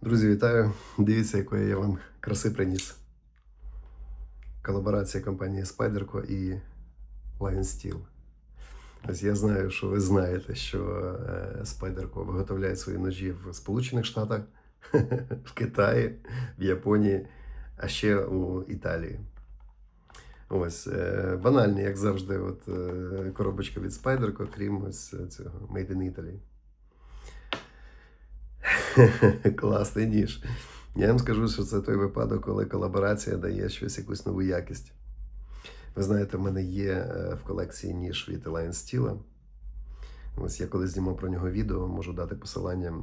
Друзі, вітаю! Дивіться, якої я вам краси приніс. Колаборація компанії Spyderco і Lion Steel. Ось я знаю, що ви знаєте, що е, Spyderco виготовляє свої ножі в Сполучених Штатах, в Китаї, в Японії, а ще у Італії. Ось е, банальні, як завжди, от, е, коробочка від Spyderco, крім ось цього Made in Italy. Класний ніж. Я вам скажу, що це той випадок, коли колаборація дає щось якусь нову якість. Ви знаєте, в мене є е, в колекції ніж від Alliance Steel. Ось я коли знімав про нього відео, можу дати посилання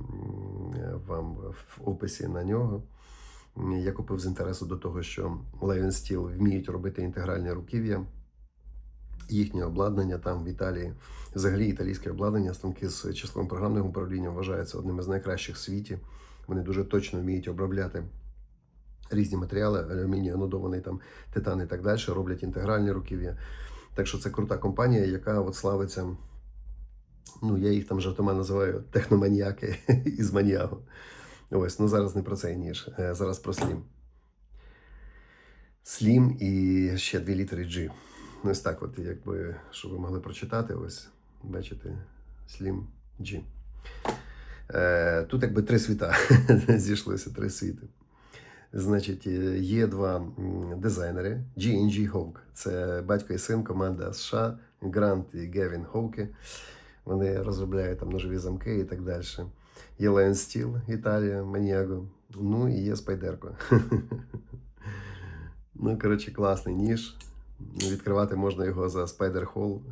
вам в описі на нього. Я купив з інтересу до того, що Lion Steel вміють робити інтегральні руків'я. Їхнє обладнання там в Італії, взагалі італійське обладнання, станки з числовим програмним управлінням вважаються одним із найкращих в світі. Вони дуже точно вміють обробляти різні матеріали, алюміній, анодований там титан і так далі, роблять інтегральні руків'я. Так що це крута компанія, яка от славиться. Ну, я їх там жартома називаю техноманіяки із маніагу. Ось, ну зараз не про цей ніж, е, зараз про слім. Слім і ще дві літери G. Ну, Ось так, от, якби, щоб ви могли прочитати, ось, бачите, Slim G. Е, тут якби три світа зійшлися, три світи. Значить, е, є два дизайнери: G&G Hawk. Це батько і син, команда США, Грант і Гевін Хоуки. Вони розробляють там ножові замки і так далі. Є Lion Steel, Італія, Маніаго. Ну і є Spyderco. Ну, коротше, класний ніж. Відкривати можна його за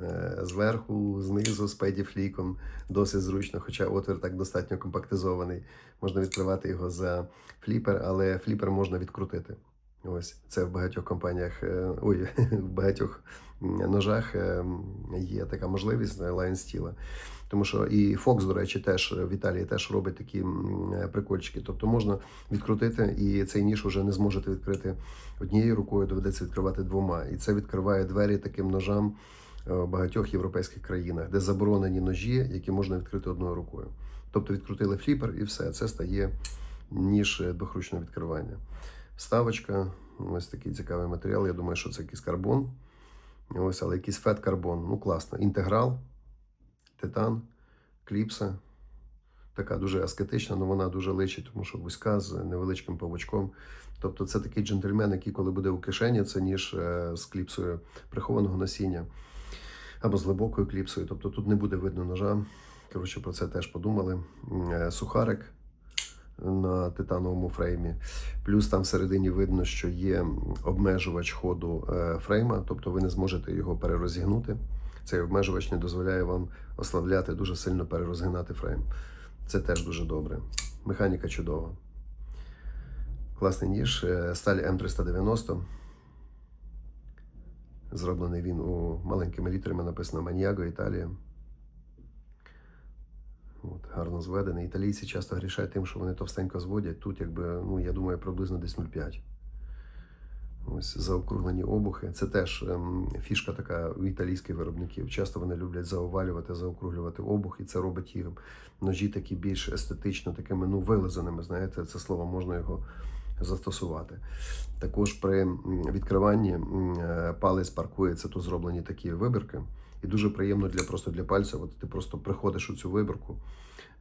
е, зверху, знизу, з педіфліком. Досить зручно, хоча отвір так достатньо компактизований. Можна відкривати його за фліпер, але фліпер можна відкрутити. Ось це в багатьох компаніях, е, ой, в багатьох ножах е, є така можливість на Lion. Тому що і Fox, до речі, теж в Італії теж робить такі е, прикольчики. Тобто можна відкрутити, і цей ніж вже не зможете відкрити однією рукою, доведеться відкривати двома. І це відкриває двері таким ножам е, в багатьох європейських країнах, де заборонені ножі, які можна відкрити одною рукою. Тобто відкрутили фліпер і все. Це стає ніж е, двохручного відкривання. Вставочка, ось такий цікавий матеріал. Я думаю, що це якийсь карбон. Ось, але якийсь фет карбон. Ну, класно. Інтеграл, титан, кліпса. Така дуже аскетична, але вона дуже личить, тому що вузька з невеличким павучком. Тобто це такий джентльмен, який, коли буде у кишені, це ніж е, з кліпсою прихованого носіння або з глибокою кліпсою. Тобто тут не буде видно ножа. Коротше, про це теж подумали. Е, Сухарик на титановому фреймі. Плюс там всередині видно, що є обмежувач ходу е, фрейма, тобто ви не зможете його перерозігнути. Цей обмежувач не дозволяє вам ослабляти, дуже сильно перерозгинати фрейм. Це теж дуже добре. Механіка чудова. Класний ніж. е, Сталь М390. Зроблений він у маленькими літерами, написано Маніаго, Італія. От, гарно зведений. Італійці часто грішають тим, що вони товстенько зводять. Тут, якби, ну, я думаю, приблизно десь 0,5. Ось заокруглені обухи. Це теж ем, фішка така у італійських виробників. Часто вони люблять заовалювати, заокруглювати обух, і це робить їх ножі такі більш естетично, такими ну, вилизаними. Знаєте, це слово можна його застосувати. Також при відкриванні е, палець паркується, тут зроблені такі вибірки. І дуже приємно для просто для пальця. От ти просто приходиш у цю вибірку.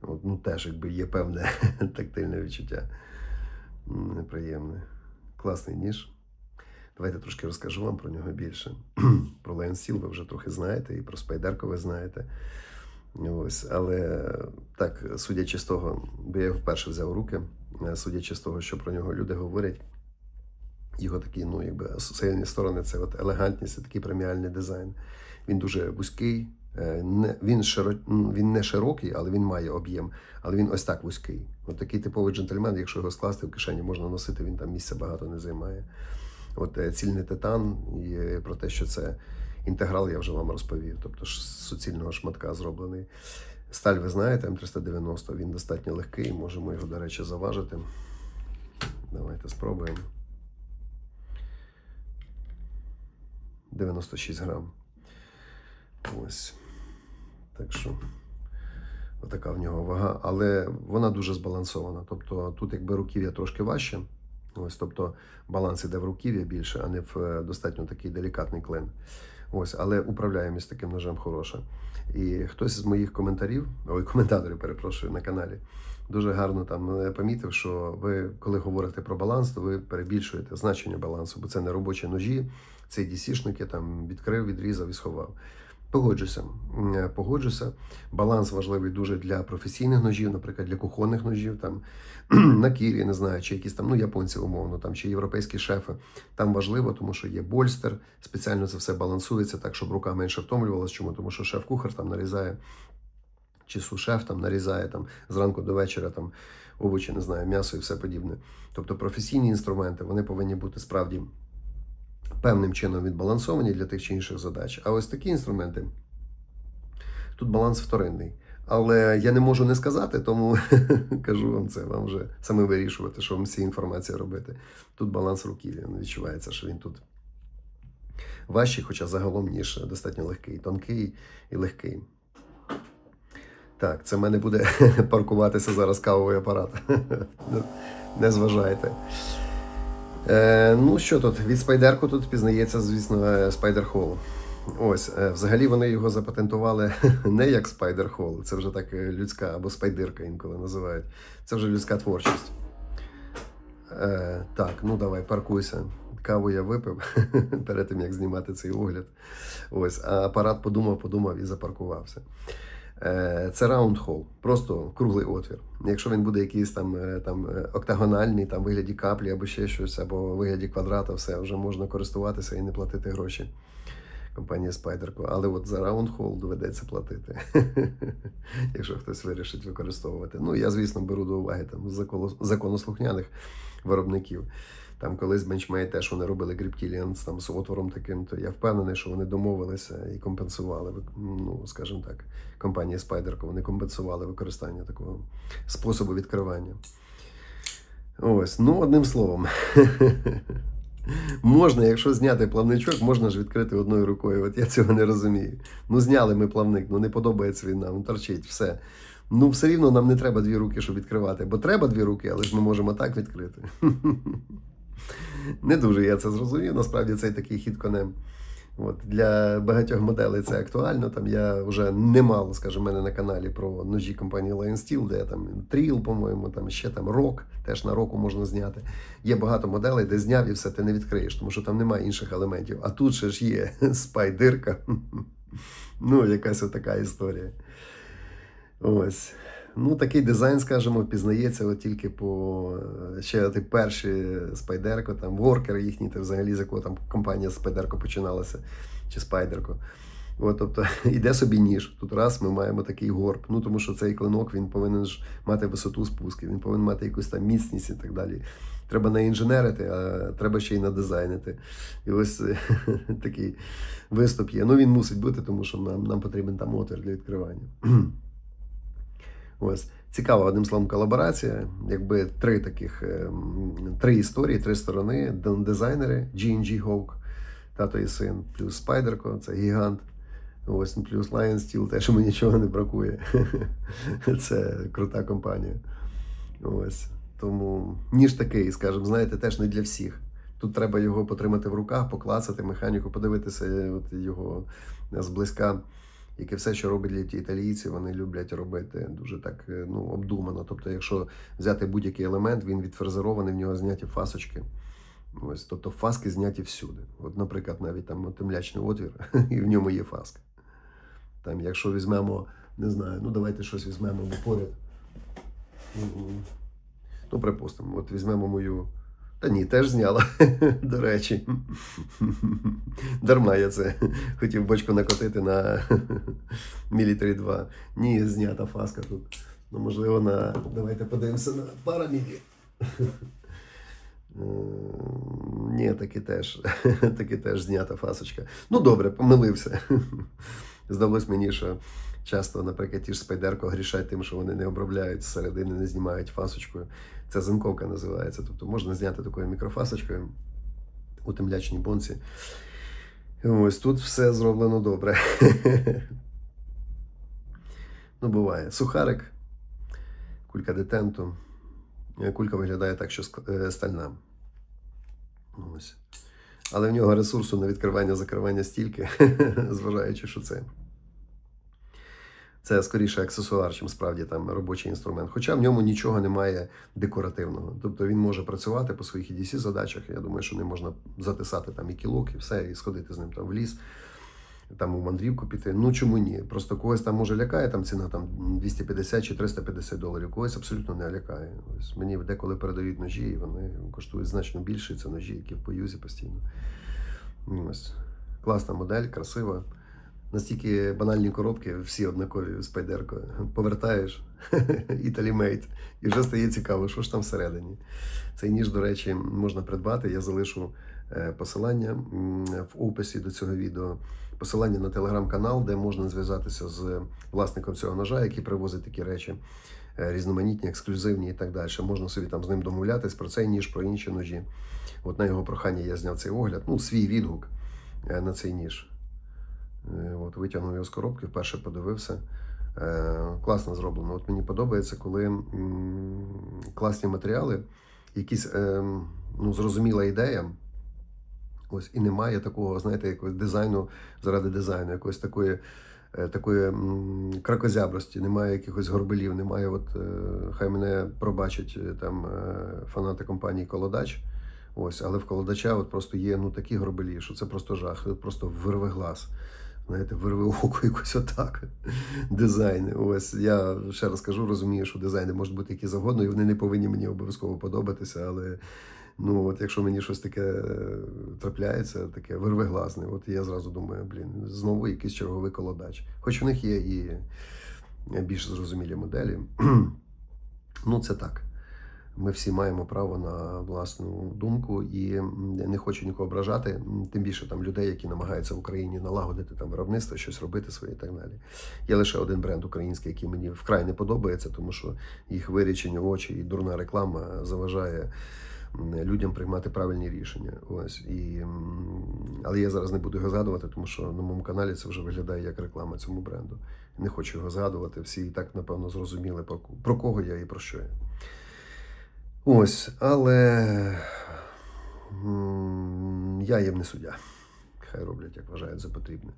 От, ну теж якби є певне тактильне відчуття. Неприємне. Класний ніж. Давайте трошки розкажу вам про нього більше. про Lion Steel ви вже трохи знаєте, і про Спайдерко ви знаєте. Ось, але так, судячи з того, бо я його вперше взяв у руки, е, судячи з того, що про нього люди говорять, його такі, ну, якби сильні сторони це от елегантність, і такий преміальний дизайн. Він дуже вузький, е, не, він, широ, він не широкий, але він має об'єм, але він ось так вузький. От такий типовий джентльмен, якщо його скласти в кишені, можна носити, він там місця багато не займає. От е, цільний титан, і е, про те, що це інтеграл, я вже вам розповів. Тобто з суцільного шматка зроблений. Сталь, ви знаєте, М390, він достатньо легкий, можемо його, до речі, заважити. Давайте спробуємо. 96 грам. Ось. Так що Отака в нього вага, але вона дуже збалансована. Тобто тут якби руків'я трошки важче. Ось, тобто баланс іде в руків'я більше, а не в е, достатньо такий делікатний клин. Ось, але управляємість таким ножем хороша. І хтось з моїх коментарів, ой, коментаторів, перепрошую, на каналі, дуже гарно там помітив, що ви, коли говорите про баланс, то ви перебільшуєте значення балансу, бо це не робочі ножі, це DC-шники, там відкрив, відрізав і сховав. Погоджуся, е, погоджуся. Баланс важливий дуже для професійних ножів, наприклад, для кухонних ножів, там на кірі, не знаю, чи якісь там, ну, японці умовно, там чи європейські шефи. Там важливо, тому що є больстер, спеціально це все балансується так, щоб рука менше втомлювалась. Чому? Тому що шеф-кухар там нарізає, чи сушеф там нарізає там зранку до вечора там овочі, не знаю, м'ясо і все подібне. Тобто професійні інструменти вони повинні бути справді певним чином відбалансовані для тих чи інших задач. А ось такі інструменти тут баланс вторинний. Але я не можу не сказати, тому кажу вам це, вам вже саме вирішувати, що вам з цією інформацією робити. Тут баланс руків'я. ну, Відчувається, що він тут важчий, хоча загалом ніж достатньо легкий, тонкий і легкий. Так, це в мене буде паркуватися зараз кавовий апарат. Не зважайте. Е, ну що тут? Від спайдерку тут пізнається, звісно, Hall. Ось, е, взагалі вони його запатентували не як Spider Hall, це вже так е, людська або спайдирка інколи називають. Це вже людська творчість. Е, так, ну давай, паркуйся. Каву я випив перед тим, як знімати цей огляд. Ось, а апарат подумав, подумав і запаркувався. Е, Це раунд хол, просто круглий отвір. Якщо він буде якийсь там, е, там е, октагональний, там вигляді каплі або ще щось, або вигляді квадрата, все вже можна користуватися і не платити гроші компанії Spyderco. Але от за раунд хол доведеться платити, якщо хтось вирішить використовувати. Ну я, звісно, беру до уваги там законос- законослухняних виробників. Там колись бенчмей теж вони робили Griptilians там з отвором таким, то я впевнений, що вони домовилися і компенсували, ну, скажімо так, компанія Spyderco, вони компенсували використання такого способу відкривання. Ось, ну, одним словом. Можна, якщо зняти плавничок, можна ж відкрити одною рукою. От я цього не розумію. Ну, зняли ми плавник, ну не подобається він нам, торчить, все. Ну, все рівно нам не треба дві руки, щоб відкривати. Бо треба дві руки, але ж ми можемо так відкрити. Не дуже я це зрозумів. Насправді цей такий хід конем. От, для багатьох моделей це актуально. Там я вже немало, скажімо, в мене на каналі про ножі компанії Lion Steel, де там Тріл, по-моєму, там ще там рок, теж на року можна зняти. Є багато моделей, де зняв і все ти не відкриєш, тому що там немає інших елементів. А тут ще ж є спайдирка. Ну, якась така історія. Ось. Ну, такий дизайн, скажімо, впізнається от тільки по е, ще ті перші спайдерко, там воркер їхній, та взагалі з якого там компанія Спайдерко починалася, чи Спайдерко. От, тобто іде собі ніж. Тут раз ми маємо такий горб. Ну тому що цей клинок він повинен ж мати висоту спуски, він повинен мати якусь там міцність і так далі. Треба не інженерити, а треба ще й надизайнити. І ось такий виступ є. Ну він мусить бути, тому що нам, нам потрібен там отвір для відкривання. Ось цікава одним словом колаборація. Якби три таких ем, три історії, три сторони. Дизайнери G&G Hawk, тато і син, плюс Spyderco, це гігант. Ось плюс Lion Steel, теж йому нічого не бракує. Це крута компанія. Ось. Тому ніж такий, скажімо, знаєте, теж не для всіх. Тут треба його потримати в руках, поклацати механіку, подивитися от його зблизька. Яке все, що роблять ті італійці, вони люблять робити дуже так е, ну, обдумано. Тобто, якщо взяти будь-який елемент, він відфрезерований, в нього зняті фасочки. Ось, тобто фаски зняті всюди. От, наприклад, навіть там темлячний отвір, і в ньому є фаска. Там, якщо візьмемо, не знаю, ну давайте щось візьмемо бо поряд. Ну, припустимо, от візьмемо мою. Та ні, теж зняла, до речі. Дарма я це хотів бочку накотити на Military 2. Ні, знята фаска тут. Ну, можливо, на. Давайте подивимося на парамілі. Ні, таки теж, таки теж знята фасочка. Ну, добре, помилився. Здалось мені, що часто, наприклад, ті ж спайдерко грішать тим, що вони не обробляють зсередини, не знімають фасочкою. Це зимковка називається. Тобто можна зняти такою мікрофасочкою у темлячній бонці. Ось тут все зроблено добре. Ну, буває. Сухарик, кулька детенту. Е, Кулька виглядає так, що е, стальна. Ось. Але в нього ресурсу на відкривання закривання стільки, зважаючи, що це. Це скоріше аксесуар, чим справді там робочий інструмент. Хоча в ньому нічого немає декоративного. Тобто він може працювати по своїх EDC задачах. Я думаю, що не можна затисати там і кілок, і все, і сходити з ним там в ліс, там у мандрівку піти. Ну чому ні? Просто когось там може лякає там ціна там 250 чи 350 доларів. Когось абсолютно не лякає. Ось мені деколи передають ножі, і вони коштують значно більше. Це ножі, які в поюзі постійно. Ось. Класна модель, красива. Настільки банальні коробки, всі однакові з пайдеркою. Повертаєш Italy Made, і вже стає цікаво, що ж там всередині. Цей ніж, до речі, можна придбати. Я залишу е, посилання в описі до цього відео. Посилання на телеграм-канал, де можна зв'язатися з власником цього ножа, який привозить такі речі е, різноманітні, ексклюзивні і так далі. Можна собі там з ним домовлятись про цей ніж, про інші ножі. От на його прохання я зняв цей огляд, ну, свій відгук е, на цей ніж. Е, От, витягнув його з коробки, вперше подивився. Е, класно зроблено. От мені подобається, коли класні матеріали, якісь е, ну, зрозуміла ідея. Ось і немає такого, знаєте, якогось дизайну заради дизайну, якоїсь такої, такої кракозябрості, немає якихось горбелів, немає. От хай мене пробачать там фанати компанії Колодач. Ось, але в колодача от просто є ну такі горбелі, що це просто жах, просто вирве глаз. Знаєте, вирве око якось отак. Дизайн. Ось я ще раз кажу, розумію, що дизайни можуть бути які завгодно, і вони не повинні мені обов'язково подобатися. Але ну от якщо мені щось таке е, трапляється, таке вирвиглазне, от я зразу думаю, блін, знову якийсь черговий колодач. Хоч у них є і більш зрозумілі моделі. ну, це так. Ми всі маємо право на власну думку і не хочу нікого ображати, тим більше там людей, які намагаються в Україні налагодити там виробництво, щось робити своє і так далі. Є лише один бренд український, який мені вкрай не подобається, тому що їх вирічені очі і дурна реклама заважає людям приймати правильні рішення. Ось і але я зараз не буду його згадувати, тому що на моєму каналі це вже виглядає як реклама цьому бренду. Не хочу його згадувати. Всі і так напевно зрозуміли про кого я і про що я. Ось, але я їм не суддя. Хай роблять, як вважають за потрібне.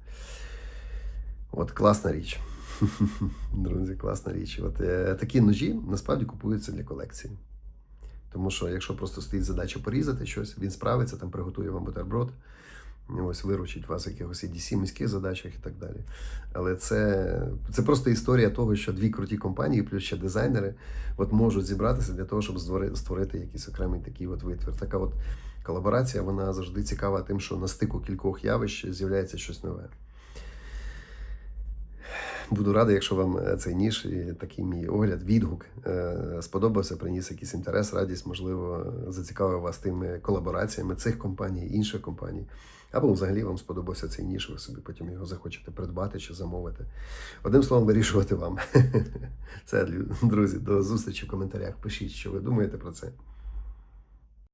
От класна річ. Друзі, класна річ. От е, такі ножі насправді купуються для колекції. Тому що якщо просто стоїть задача порізати щось, він справиться, там приготує вам бутерброд, ось виручить вас в якихось EDC, міських задачах і так далі. Але це, це просто історія того, що дві круті компанії, плюс ще дизайнери, от можуть зібратися для того, щоб створити, створити якийсь окремий такий от витвір. Така от колаборація, вона завжди цікава тим, що на стику кількох явищ з'являється щось нове. Буду радий, якщо вам е, цей ніж і такий мій огляд, відгук е, сподобався, приніс якийсь інтерес, радість, можливо, зацікавив вас тими колабораціями цих компаній, інших компаній. Або взагалі вам сподобався цей ніж, ви собі потім його захочете придбати чи замовити. Одним словом, вирішувати вам. Це, друзі, до зустрічі в коментарях. Пишіть, що ви думаєте про це.